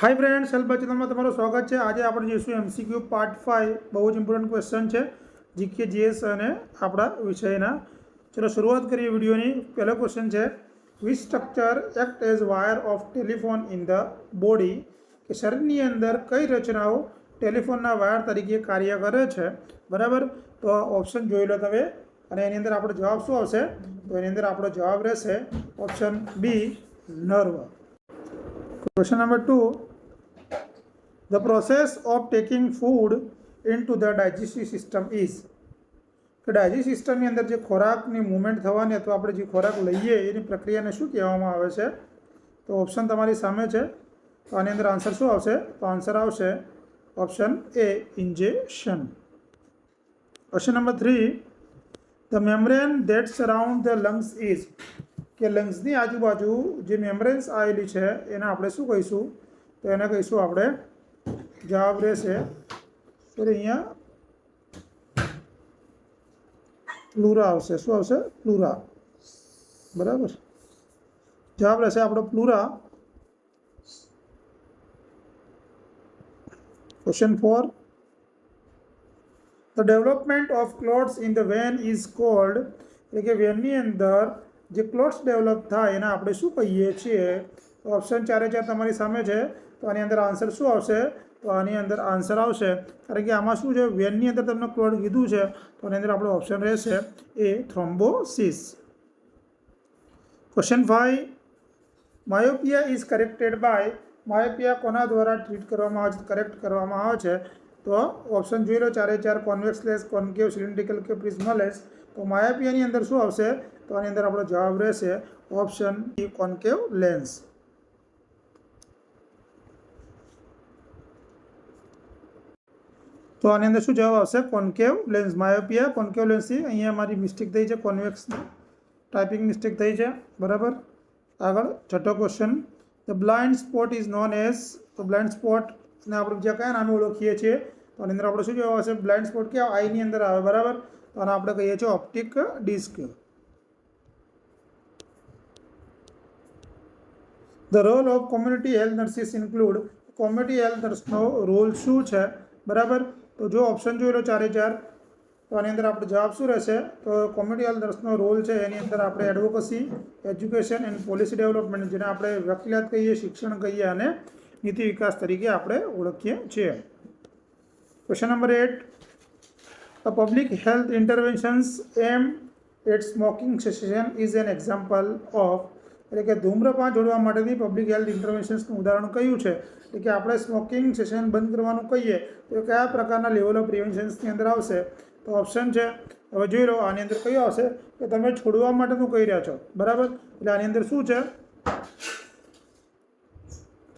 હાય friend self ચેનલમાં તમારું સ્વાગત છે. આજે આપણે જોઈશું એમસીક્યુ પાર્ટ ફાઇવ બહુ જ ઇમ્પોર્ટન્ટ ક્વેશ્ચન છે. જીકે જીએસ અને આપણા વિષયના. ચલો શરૂઆત કરીએ વિડીયોની. પહેલો ક્વેશ્ચન છે which structure act as wire of telephone in the body કે શરીરની અંદર કઈ રચનાઓ ટેલિફોનના વાયર તરીકે કાર્ય કરે છે? બરાબર? તો ઓપ્શન જોઈ લો તમે. અને એની અંદર આપણો જવાબ શું આવશે? તો એની અંદર આપણો જવાબ રહેશે option B nerve. Question number two The process of taking food into the digestive system is, કે ડાયજેસ્ટ સિસ્ટમની અંદર જે ખોરાકની મુવમેન્ટ થવાની અથવા આપણે જે ખોરાક લઈએ, એની પ્રક્રિયાને શું કહેવામાં આવે છે? તો ઓપ્શન તમારી સામે છે. તો આની અંદર આન્સર શું આવશે? તો આન્સર આવશે option A injection question number three the membrane that surround the lungs is કે લંગ્સની આજુબાજુ જે મેમ્બ્રેન્સ આવેલી છે, એને આપણે શું કહીશું? તો એને કહીશું આપણે જવાબ રહેશે. તો અહીંયા. પ્લુરા આવશે. શું આવશે? પ્લુરા. બરાબર? જવાબ રહેશે આપણો pleura. Question four the development of clots in the vein is called એટલે કે વેનની અંદર જે ક્લોટ્સ ડેવલપ થાય, એને આપણે શું કહીએ છીએ? ઓપ્શન ચારે ચાર તમારી સામે છે. તો આની અંદર આન્સર શું આવશે? તો આની અંદર આન્સર આવશે. કારણ કે આમાં શું છે? વેનની અંદર તમને ક્લોડ કીધું છે, તો આની અંદર આપણો ઓપ્શન રહેશે A thrombosis question five myopia is corrected by myopia કોના દ્વારા ટ્રીટ કરવામાં આવે છે? કરેક્ટ કરવામાં આવે છે. તો ઓપ્શન જોઈ લો, ચારે ચાર કોન્વેક્સ લેસ કોન્કેવ સિલિન્ડ્રિકલ કે પ્રિઝમલેસ તો માયોપિયાની અંદર શું આવશે? તો આની અંદર આપણો જવાબ રહેશે ઓપ્શન કોન્કેવ લેન્સ તો આની અંદર શું જવાબ આવશે? કોન્કેવ લેન્સ માયોપિયા કોન્કેવ લેન્સથી અહીંયા મારી મિસ્ટેક થઈ છે, કોન્વેક્સ ટાઈપિંગ મિસ્ટેક થઈ છે. બરાબર? આગળ છઠ્ઠો question the blind spot is known as તો બ્લાઇન્ડ સ્પોટને આપણે બીજા કયા નામે ઓળખીએ છીએ, તો આની અંદર આપણે શું જવાબ આવશે? બ્લાઇન્ડ સ્પોટ કે આઈની અંદર આવે. બરાબર? તો આને આપણે કહીએ છીએ optic disc the role of community health nurses include community health નર્સનો role શું છે? બરાબર? તો જો ઓપ્શન જોઈ લો ચારે ચાર, તો આની અંદર આપણે જવાબ શું રહેશે? તો કોમેડિયલ નર્સનો રોલ છે, એની અંદર આપણે advocacy education and policy development જેને આપણે વકીલાત કહીએ, શિક્ષણ કહીએ અને નીતિ વિકાસ તરીકે આપણે ઓળખીએ છીએ. Question number eight a public health interventions aim at smoking cessation is an example of એટલે કે ધૂમ્રપાન જોડવા માટેની પબ્લિક હેલ્થ ઇન્ટરવેન્શન્સનું ઉદાહરણ કયું છે? એટલે કે આપણે સ્મોકિંગ સેશન બંધ કરવાનું કહીએ, તો કયા પ્રકારના લેવલ ઓફ પ્રિવેન્શન્સની અંદર આવશે? તો ઓપ્શન છે, હવે જોઈ લો, આની અંદર કયું આવશે? કે તમે છોડવા માટેનું કહી રહ્યા છો, બરાબર? એટલે આની અંદર શું છે?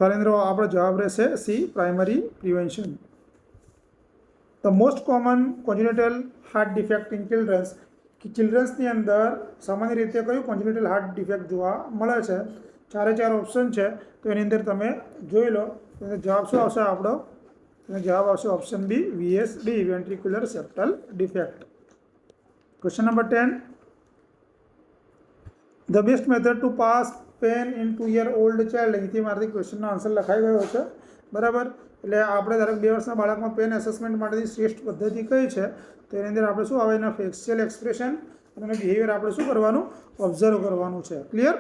તો આની અંદર આપણો જવાબ રહેશે C primary prevention the most common congenital heart defect in childrens કે ચિલ્ડ્રન્સની અંદર સામાન્ય રીતે કયું કોન્જિનેટલ હાર્ટ ડિફેક્ટ જોવા મળે છે? ચારે ચાર ઓપ્શન છે. તો એની અંદર તમે જોઈ લો. જવાબ શું આવશે આપણો? જવાબ આવશે option B VSD ventricular septal defect question number ten the best method to pass pen in two year old child અહીંથી મારાથી ક્વેશ્ચનનો આન્સર લખાઈ ગયો છે. બરાબર? એટલે આપણે ધારો બે વર્ષના બાળકમાં પેન એસેસમેન્ટ માટેની શ્રેષ્ઠ પદ્ધતિ કઈ છે, તો એની અંદર આપણે શું આવે એના ફેશિયલ એક્સપ્રેશન અને બિહેવિયર આપણે શું કરવાનું ઓબ્ઝર્વ કરવાનું છે. ક્લિયર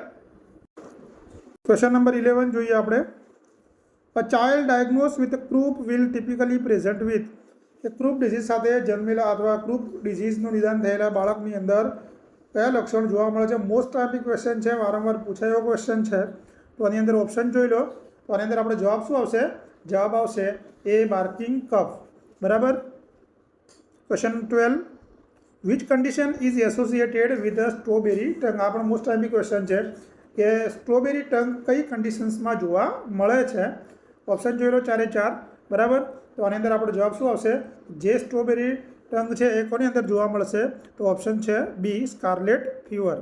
ક્વેશ્ચન નંબર ઇલેવન જોઈએ આપણે. A child diagnose with croup will typically present with a croup disease સાથે જન્મેલા અથવા ક્રૂપ ડિઝીઝનું નિદાન થયેલા બાળકની અંદર કયા લક્ષણ જોવા મળે છે? મોસ્ટ ટાઈપિક ક્વેશ્ચન છે, વારંવાર પૂછાયેલો ક્વેશ્ચન છે. તો આની અંદર ઓપ્શન જોઈ લો. તો આની અંદર આપણે જવાબ શું આવશે? જવાબ આવશે એ માર્કિંગ કફ બરાબર? Question twelve which condition is associated with strawberry tongue આ પણ મોસ્ટ ટાઈમિક ક્વેશ્ચન છે. કે સ્ટ્રોબેરી ટંગ કઈ કન્ડિશન્સમાં જોવા મળે છે? ઓપ્શન જોઈ લો ચારે ચાર. બરાબર? તો આની અંદર આપણો જવાબ શું આવશે? જે સ્ટ્રોબેરી ટંગ છે એ કોની અંદર જોવા મળશે? તો ઓપ્શન છે B scarlet fever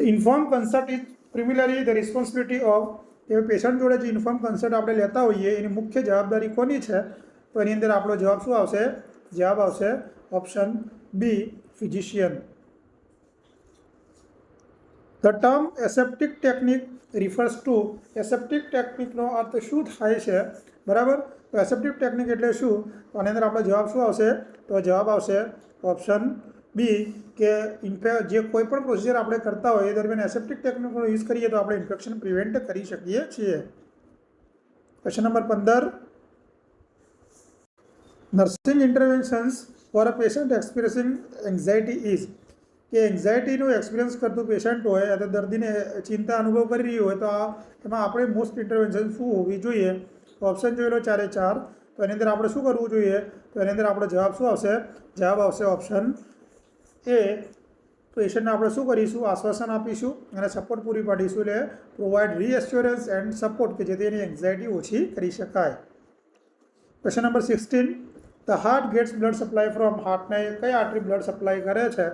inform consent is primarily the responsibility of a patient જોડે જે ઇન્ફોર્મ કન્સર્ટ આપણે લેતા હોઈએ, એની મુખ્ય જવાબદારી કોની છે? તો એની અંદર આપણો જવાબ શું આવશે? જવાબ આવશે option B physician the term aseptic technique refers to aseptic ટેકનિકનો અર્થ શું થાય છે? બરાબર? તો એસેપ્ટિક ટેકનિક એટલે શું? તો આની અંદર આપણો જવાબ શું આવશે? તો જવાબ આવશે ઓપ્શન બી કે ઇન્ફે જે કોઈ પણ પ્રોસિજર આપણે કરતા હોય એ દરમિયાન એસેપ્ટિક ટેકનિકનો યુઝ કરીએ તો આપણે ઇન્ફેક્શન પ્રિવેન્ટ કરી શકીએ છીએ. ક્વેશ્ચન નંબર પંદર. Nursing interventions for a patient experiencing anxiety is કે એન્ઝાયટીનું એક્સપિરિયન્સ કરતું પેશન્ટ હોય અથવા દર્દીને ચિંતા અનુભવ કરી રહ્યું હોય તો આ એમાં આપણે મોસ્ટ ઇન્ટરવેન્શન શું હોવી જોઈએ? ઓપ્શન જોઈ લો ચારે ચાર. તો એની અંદર આપણે શું કરવું જોઈએ? તો એની અંદર આપણો જવાબ શું આવશે? જવાબ આવશે ઓપ્શન એ પેશન્ટને આપણે શું કરીશું? આશ્વાસન આપીશું અને સપોર્ટ પૂરી પાડીશું એટલે પ્રોવાઈડ રીએસ્યોરન્સ એન્ડ સપોર્ટ કે જેથી એની એન્ઝાયટી ઓછી કરી શકાય. Question number sixteen the heart gets blood supply from હાર્ટને કઈ આર્ટરી બ્લડ સપ્લાય કરે છે?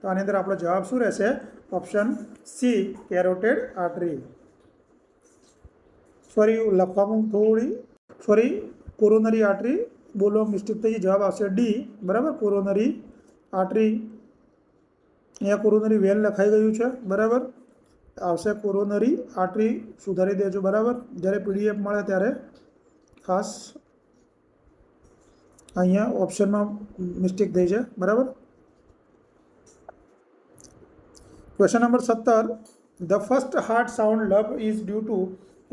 તો આની અંદર આપણો જવાબ શું રહેશે? Option C carotid artery sorry લખવામાં થોડી સોરી કોરોનરી આર્ટરી બોલો મિસ્ટેક થઈ જવાબ આવશે ડી બરાબર? કોરોનરી આર્ટરી અહીંયા કોરોનરી વેલ લખાઈ ગયું છે, બરાબર? આવશે કોરોનરી આર્ટરી સુધારી દેજો, બરાબર? જ્યારે પીડીએફ મળે ત્યારે ખાસ અહીંયા ઓપ્શનમાં મિસ્ટેક થઈ છે બરાબર? ક્વેશ્ચન નંબર સત્તર. The first heart sound lub is due to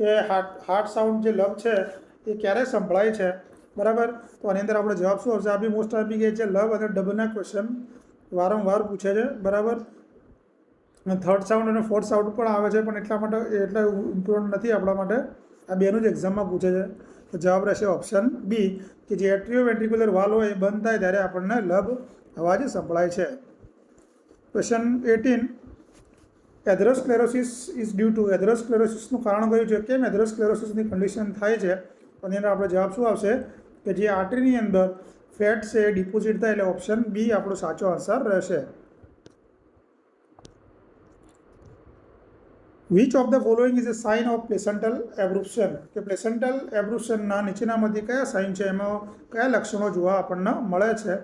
a heart heart sound જે લવ છે, એ ક્યારે સંભળાય છે? બરાબર? તો આની અંદર આપણો જવાબ શું આવશે? આ બી મોસ્ટ આપી ગયા છે લવ અને ડબલના ક્વેશ્ચન વારંવાર પૂછે છે, બરાબર? થર્ડ સાઉન્ડ અને ફોર્થ સાઉન્ડ પણ આવે છે, પણ એટલા માટે એટલા ઇમ્પોર્ટન્ટ નથી આપણા માટે. આ બેનું જ એક્ઝામમાં પૂછે છે. તો જવાબ રહેશે ઓપ્શન બી કે જે એટ્રિયો વેન્ટ્રિક્યુલર વાલ હોય એ બંધ થાય ત્યારે આપણને લબ અવાજ સંભળાય છે. Question eighteen atherosclerosis is due to એથેરોસ્ક્લેરોસિસનું કારણ કયું છે? કેમ એથેરોસ્ક્લેરોસિસની કન્ડિશન થાય છે? અને એની આપણે જવાબ શું આવશે? કે જે આર્ટરીની અંદર ફેટ છે એ ડિપોઝિટ થાય એટલે ઓપ્શન બી આપણો સાચો આન્સર રહેશે. Which of the following is a sign of placental abruption કે પ્લેસન્ટલ એબ્રુપ્શનના નીચેનામાંથી કયા સાઇન છે? એમાં કયા લક્ષણો જોવા આપણને મળે છે?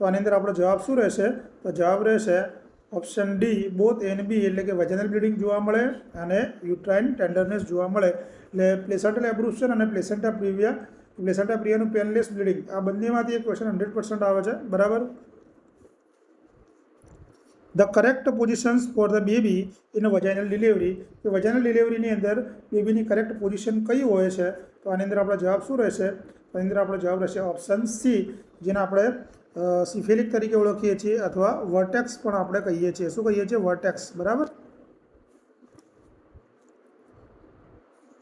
તો આની અંદર આપણો જવાબ શું રહેશે? તો જવાબ રહેશે option D both and B એટલે કે વજનલ બ્લીડિંગ જોવા મળે અને યુટ્રાઇન ટેન્ડરનેસ જોવા મળે. એટલે પ્લેસન્ટલ એબ્રુપ્શન અને પ્લેસન્ટા પ્રિવિયા પ્લેસન્ટા પ્રિયાનું પેનલેસ બ્લીડિંગ આ બંનેમાંથી એક ક્વેશ્ચન હંડ્રેડ પર્સન્ટ આવે છે. બરાબર? The correct positions for the baby in vaginal delivery કે વજાઇનલ ડિલિવરીની અંદર બેબીની કરેક્ટ પોઝિશન કઈ હોય છે? તો આની અંદર આપણો જવાબ શું રહેશે? આની અંદર આપણો જવાબ રહેશે ઓપ્શન સી જેને આપણે સિફેલિક તરીકે ઓળખીએ છીએ અથવા વર્ટેક્સ પણ આપણે કહીએ છીએ. શું કહીએ છીએ? વર્ટેક્સ બરાબર?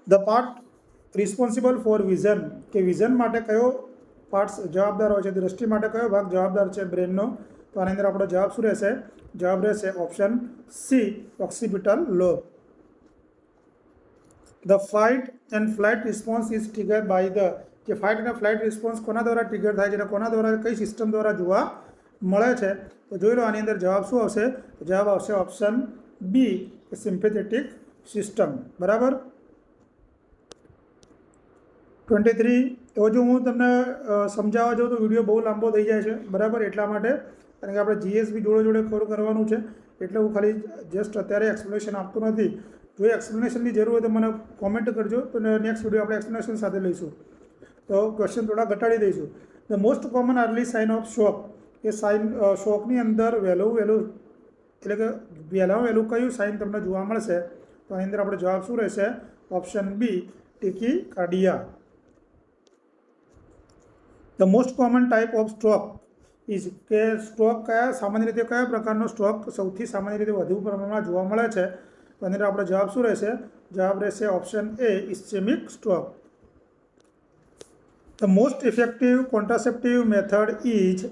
The part responsible for vision કે વિઝન માટે કયો પાર્ટ્સ જવાબદાર હોય છે, દ્રષ્ટિ માટે કયો ભાગ જવાબદાર છે બ્રેનનો તો આની અંદર આપણો જવાબ શું રહેશે? જવાબ રહેશે option C occipital lobe the fight and flight response is trigger by the જે ફાઇટ અને ફ્લાઇટ રિસ્પોન્સ કોના દ્વારા ટ્રિગર થાય છે અને કોના દ્વારા, કઈ સિસ્ટમ દ્વારા જોવા મળે છે? તો જોઈ લો આની અંદર જવાબ શું આવશે? જવાબ આવશે ઓપ્શન બી સિમ્પેથેટિક સિસ્ટમ બરાબર? ટ્વેન્ટી થ્રી, તો જો હું તમને સમજાવવા જાઉં તો વીડિયો બહુ લાંબો થઈ જાય છે. બરાબર? એટલા માટે, કારણ કે આપણે જીએસબી જોડે જોડે કવર કરવાનું છે, એટલે હું ખાલી જસ્ટ અત્યારે એક્સપ્લેનેશન આપતો નથી. જો એક્સપ્લેનેશનની જરૂર હોય તો મને કોમેન્ટ કરજો, તો નેક્સ્ટ વીડિયો આપણે એક્સપ્લેનેશન સાથે લઈશું. તો ક્વેશ્ચન થોડા ઘટાડી દઈશું. The most common early sign of shock A sign શોકની અંદર વહેલું વહેલું, એટલે કે વહેલામાં વહેલું કયું સાઇન તમને જોવા મળશે? તો આની અંદર આપણે જવાબ શું રહેશે? Option B tachycardia. The most common type of stroke is કે સ્ટ્રોક કયા સામાન્ય રીતે કયા પ્રકારનો સ્ટ્રોક સૌથી સામાન્ય રીતે વધુ પ્રમાણમાં જોવા મળે છે? તો એની આપણો જવાબ શું રહેશે? જવાબ રહેશે option A ischemic stroke the most effective contraceptive method is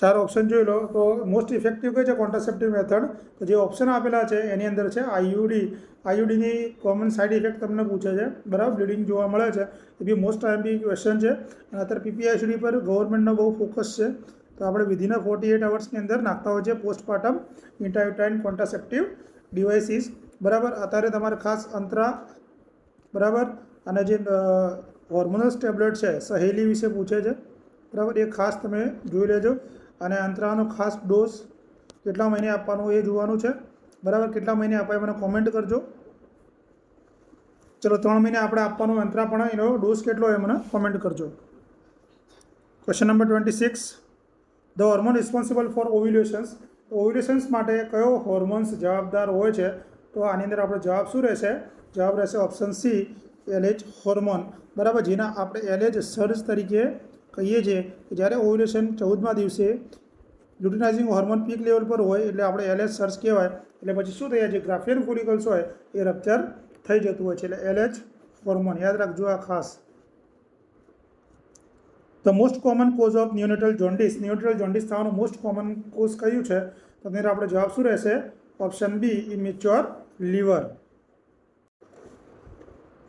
ચાર ઓપ્શન જોઈ લો. તો મોસ્ટ ઇફેક્ટિવ કઈ છે? કોન્ટ્રાસેપ્ટિવ મેથડ તો જે ઓપ્શન આપેલા છે, એની અંદર છે આઈયુડી આઈયુડીની કોમન સાઇડ ઇફેક્ટ તમને પૂછે છે. બરાબર? બ્લીડિંગ જોવા મળે છે. એ બી મોસ્ટ આઈએમપી ક્વેશ્ચન છે. અને અત્યારે પીપીઆઈસીડી પર ગવર્મેન્ટનો બહુ ફોકસ છે. તો આપણે વિધિન ફોર્ટી એટ અવર્સની અંદર નાખતા હોય છે પોસ્ટપાર્ટમ ઇન્ટાયુટાઇન કોન્ટ્રાસેપ્ટિવ ડિવાઇસીસ બરાબર? અત્યારે તમારે ખાસ અંતરા, બરાબર? અને જે હોર્મોનલ્સ ટેબ્લેટ છે, સહેલી વિશે પૂછે છે. બરાબર? એ ખાસ તમે જોઈ લેજો. અને અંતરાનો ખાસ ડોઝ કેટલા મહિને આપવાનો એ જોવાનું છે. બરાબર? કેટલા મહિને અપાય મને કોમેન્ટ કરજો. ચલો, ત્રણ મહિને આપણે આપવાનો અંતરા પણ એનો ડોઝ કેટલો એ મને કોમેન્ટ કરજો. Question number twenty six the hormone responsible for ovulations ovulations માટે કયો હોર્મોન્સ જવાબદાર હોય છે? તો આની અંદર આપણો જવાબ શું રહેશે? જવાબ રહેશે ઓપ્શન સી એલએચ હોર્મોન બરાબર? જેના આપણે એલએચ સર્જ તરીકે કહીએ છીએ કે જ્યારે ઓવ્યુલેશન ચૌદમા દિવસે લ્યુટિનાઇઝિંગ હોર્મોન પીક લેવલ પર હોય એટલે આપણે એલએચ સર્ચ કહેવાય, એટલે પછી શું જાય છે? ગ્રાફિયન ફોલિકલ્સ હોય એ રપ્ચર થઈ જતું હોય છે. એટલે એલએચ હોર્મોન યાદ રાખજો આ ખાસ. The most common cause of neonatal jaundice neonatal jaundice થવાનું મોસ્ટ કોમન કોઝ કયું છે? તો તેનો આપણે જવાબ શું રહેશે? Option B immature liver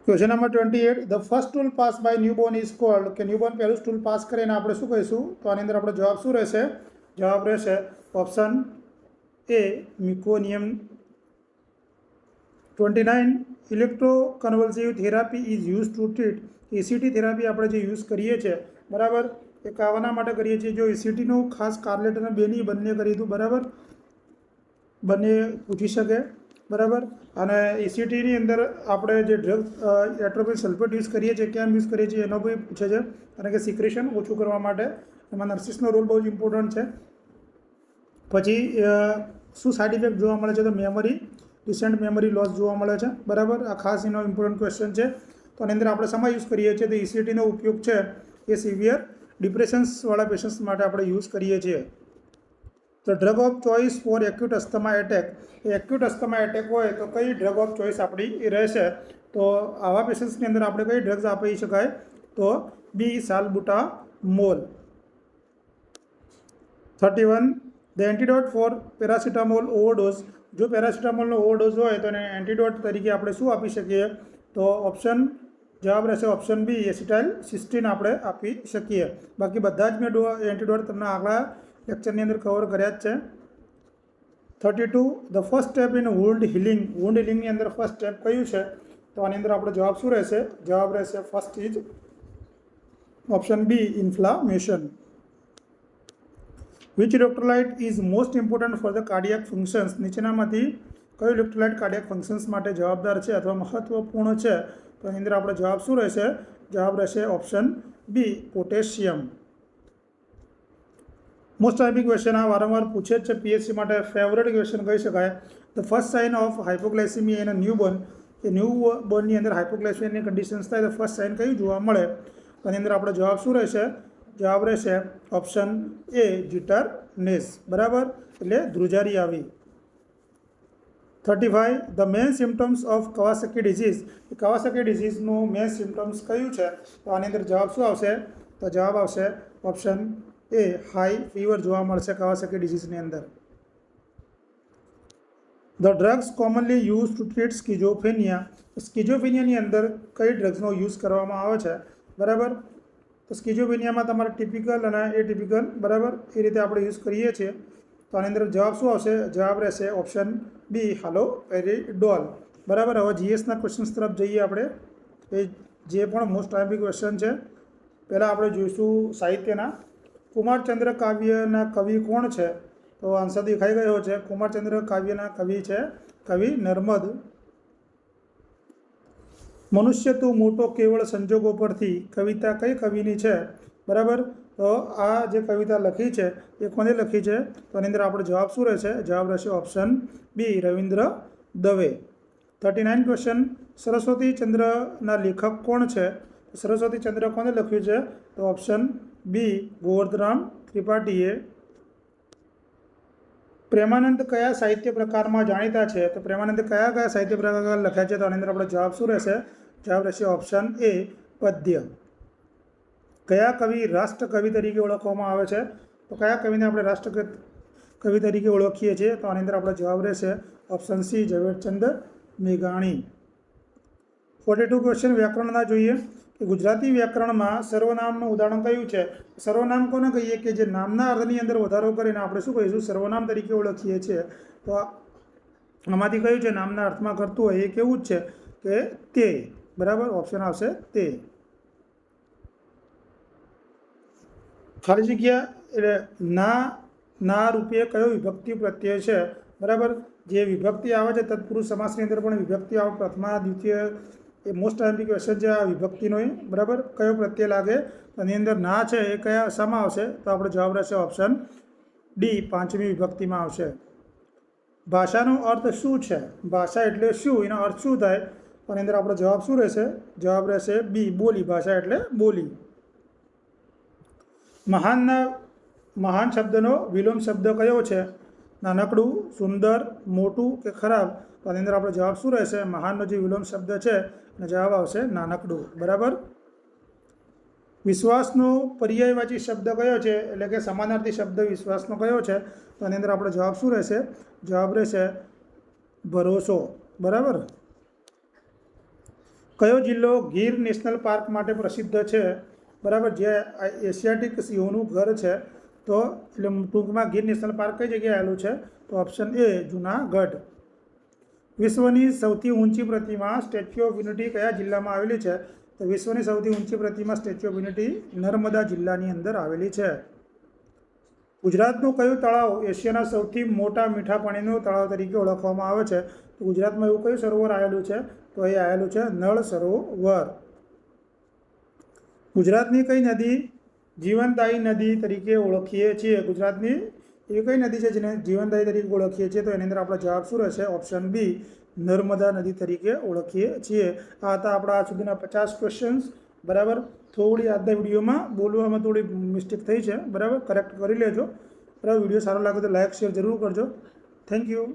question number twenty eight the first stool pass by newborn is called કે ન્યૂબોર્ન પહેલું ટૂલ પાસ કરીને આપણે શું કહીશું? તો આની અંદર આપણો જવાબ શું રહેશે? જવાબ રહેશે option A meconium twenty nine electroconvulsive therapy is use to treat ECT therapy આપણે જે યુઝ કરીએ છીએ, બરાબર? એ કાવાના માટે કરીએ છીએ. જો ઇસીટીનું ખાસ કાર્લેટ અને બેની બંને કરી દઉં બરાબર? બંને પૂછી શકે. બરાબર? અને ઇસીટીની અંદર આપણે જે ડ્રગ એટ્રોપિન સલ્ફેટ યુઝ કરીએ છીએ, કેમ યુઝ કરીએ છીએ, એનો બી પૂછે છે. કારણ કે સિક્રેશન ઓછું કરવા માટે એમાં નર્સિસનો રોલ બહુ જ ઇમ્પોર્ટન્ટ છે. પછી શું સાઇડ ઇફેક્ટ જોવા મળે છે? તો મેમરી રિસન્ટ મેમરી લોસ જોવા મળે છે. બરાબર? આ ખાસ એનો ઇમ્પોર્ટન્ટ ક્વેશ્ચન છે. તો આની અંદર આપણે સમય યુઝ કરીએ છીએ? તો ઇસીટીનો ઉપયોગ છે એ સિવિયર ડિપ્રેશન્સવાળા પેશન્ટ્સ માટે આપણે યુઝ કરીએ છીએ. તો drug of choice for acute asthma attack A acute asthma attack હોય તો કઈ ડ્રગ ઓફ ચોઇસ આપણી રહેશે? તો આવા પેશન્ટ્સની અંદર આપણે કઈ ડ્રગ્સ આપી શકાય? તો B salbutamol thirty one the antidote for paracetamol overdose જો પેરાસિટામોલનો ઓવરડોઝ હોય તો એને એન્ટીડોટ તરીકે આપણે શું આપી શકીએ? તો ઓપ્શન જવાબ રહેશે ઓપ્શન બી એસિટાઇલ સિસ્ટીન આપણે આપી શકીએ. બાકી બધા જ મેં એન્ટીડોટ તમને આગલા લેક્ચરની અંદર કવર કર્યા જ છે. Thirty two the first step in wound healing wound હિલિંગની અંદર ફર્સ્ટ સ્ટેપ કયું છે? તો આની અંદર આપણો જવાબ શું રહેશે? જવાબ રહેશે first is option B inflammation which electrolyte is most important for the cardiac functions નીચેનામાંથી કયું ઇલેક્ટ્રોલાઇટ કાર્ડિયાક ફંક્શન્સ માટે જવાબદાર છે અથવા મહત્વપૂર્ણ છે? તો એની અંદર આપણો જવાબ શું રહેશે? જવાબ રહેશે option B potassium most IP question આ વારંવાર પૂછે જ છે. પીએસસી માટે ફેવરેટ ક્વેશ્ચન કહી શકાય. The first sign of hypoglycaemia in newborn એ ન્યૂ બોર્નની અંદર હાઇપોગ્લાઇસેમિયાની કન્ડિશન્સ થાય, તો ફર્સ્ટ સાઇન કયું જોવા મળે? એની અંદર આપણો જવાબ શું રહેશે? જવાબ રહેશે ઓપ્શન એ જીટરનેસ બરાબર? એટલે ધ્રુજારી આવી. Thirty five the main symptoms of Kawasaki disease Kawasaki ડિઝીઝનું main symptoms કયું છે? તો આની અંદર જવાબ શું આવશે? તો જવાબ આવશે ઓપ્શન એ હાઈ ફીવર જોવા મળશે કવાસકી ડિઝીઝની અંદર. The drugs commonly use to treat schizophrenia સ્કિઝોફેનિયાની અંદર કઈ ડ્રગ્સનો યુઝ કરવામાં આવે છે? બરાબર? તો સ્કિઝોફેનિયામાં તમારે ટિપિકલ અને એ ટિપિકલ બરાબર? એ રીતે આપણે યુઝ કરીએ છીએ. તો આની અંદર જવાબ શું આવશે? જવાબ રહેશે ઓપ્શન બી હાલો પેરીડોલ બરાબર? હવે જીએસના ક્વેશ્ચન્સ તરફ જઈએ આપણે. એ જે પણ મોસ્ટ આઈપી ક્વેશ્ચન છે. પહેલાં આપણે જોઈશું સાહિત્યના. કુમારચંદ્ર કાવ્યના કવિ કોણ છે? તો આન્સર દેખાઈ ગયો છે. કુમારચંદ્ર કાવ્યના કવિ છે કવિ નર્મદ. મનુષ્ય તું મોટો કેવળ સંજોગો પરથી કવિતા કઈ કવિની છે? બરાબર? તો આ જે કવિતા લખી છે એ કોને લખી છે? તો એની અંદર આપણો જવાબ શું રહેશે? જવાબ રહેશે option B Ravindra Dave. Thirty nine question Saraswati ચંદ્રના લેખક કોણ છે? સરસ્વતી ચંદ્ર કોને લખ્યું છે? તો ઓપ્શન બી ગોવર્ધરામ ત્રિપાઠીએ પ્રેમાનંદ કયા સાહિત્ય પ્રકારમાં જાણીતા છે? તો પ્રેમાનંદ કયા કયા સાહિત્ય પ્રકાર લખ્યા છે? તો આની અંદર આપણો જવાબ શું રહેશે? જવાબ રહેશે ઓપ્શન એ પદ્ય. કયા કવિ રાષ્ટ્ર કવિ તરીકે ઓળખવામાં આવે છે? તો કયા કવિને આપણે રાષ્ટ્ર કવિ તરીકે ઓળખીએ છીએ? તો આની અંદર આપણો જવાબ રહેશે ઓપ્શન સી ઝવેરચંદ મેઘાણી. ફોર્ટી ટુ ક્વેશ્ચન વ્યાકરણના જોઈએ. ગુજરાતી વ્યાકરણમાં સર્વનામનું ઉદાહરણ કયું છે? સર્વનામ કોને કહીએ કે જે નામના અર્થની અંદર વધારો કરીને આપણે શું કહીશું? સર્વનામ તરીકે ઓળખીએ છીએ. તો આમાંથી કયું છે? નામના અર્થમાં કરતું હોય એ કેવું જ છે કે તે. બરાબર? ઓપ્શન આવશે તે. ખાલી જગ્યા એટલે ના ના રૂપે કયો વિભક્તિ પ્રત્યય છે? બરાબર? જે વિભક્તિ આવે છે, તત્પુરુષ સમાસની અંદર પણ વિભક્તિ આવે, પ્રથમા, દ્વિતીય એ મોસ્ટ આઈમ્પી ક્વેશ્ચન છે આ વિભક્તિનો બરાબર? કયો પ્રત્યય લાગે? એની અંદર ના છે, એ કયા શામાં આવશે? તો આપણો જવાબ રહેશે ઓપ્શન ડી પાંચમી વિભક્તિમાં આવશે. ભાષાનો અર્થ શું છે? ભાષા એટલે શું? એનો અર્થ શું થાય? પણ અંદર આપણો જવાબ શું રહેશે? જવાબ રહેશે બી બોલી. ભાષા એટલે બોલી. મહાનના મહાન શબ્દનો વિલોમ શબ્દ કયો છે? નાનકડું, સુંદર, મોટું કે ખરાબ? તો આની અંદર આપણો જવાબ શું રહેશે? મહાનનો જે વિલોમ શબ્દ છે એનો જવાબ આવશે નાનકડું. બરાબર? વિશ્વાસનો પર્યાયવાચી શબ્દ કયો છે? એટલે કે સમાનાર્થી શબ્દ વિશ્વાસનો કયો છે? તો એની અંદર આપણો જવાબ શું રહેશે? જવાબ રહેશે ભરોસો. બરાબર? કયો જિલ્લો ગીર નેશનલ પાર્ક માટે પ્રસિદ્ધ છે? બરાબર? જે એશિયાટિક સિંહોનું ઘર છે. તો એટલે ટૂંકમાં ગીર નેશનલ પાર્ક કઈ જગ્યાએ આવેલું છે? તો ઓપ્શન એ જૂનાગઢ. વિશ્વની સૌથી ઊંચી પ્રતિમા સ્ટેચ્યુ ઓફ યુનિટી કયા જિલ્લામાં આવેલી છે? તો વિશ્વની સૌથી ઊંચી પ્રતિમા સ્ટેચ્યુ ઓફ યુનિટી નર્મદા જિલ્લાની અંદર આવેલી છે. ગુજરાતનું કયું તળાવ એશિયાના સૌથી મોટા મીઠા પાણીનું તળાવ તરીકે ઓળખવામાં આવે છે? તો ગુજરાતમાં એવું કયું સરોવર આવેલું છે? તો એ આવેલું છે નળ સરોવર. ગુજરાતની કઈ નદી જીવનદાયી નદી તરીકે ઓળખીએ છીએ? ગુજરાતની એવી કઈ નદી છે જેને જીવનદાયી તરીકે ઓળખીએ છીએ? તો એની અંદર આપણો જવાબ શું રહેશે? ઓપ્શન બી નર્મદા નદી તરીકે ઓળખીએ છીએ. આ હતા આપણા આજ સુધીના પચાસ ક્વેશ્ચન્સ બરાબર? થોડી આજના વિડીયોમાં બોલવામાં થોડી મિસ્ટેક થઈ છે. બરાબર? કરેક્ટ કરી લેજો. બરાબર? વીડિયો સારો લાગે તો લાઇક શેર જરૂર કરજો. Thank you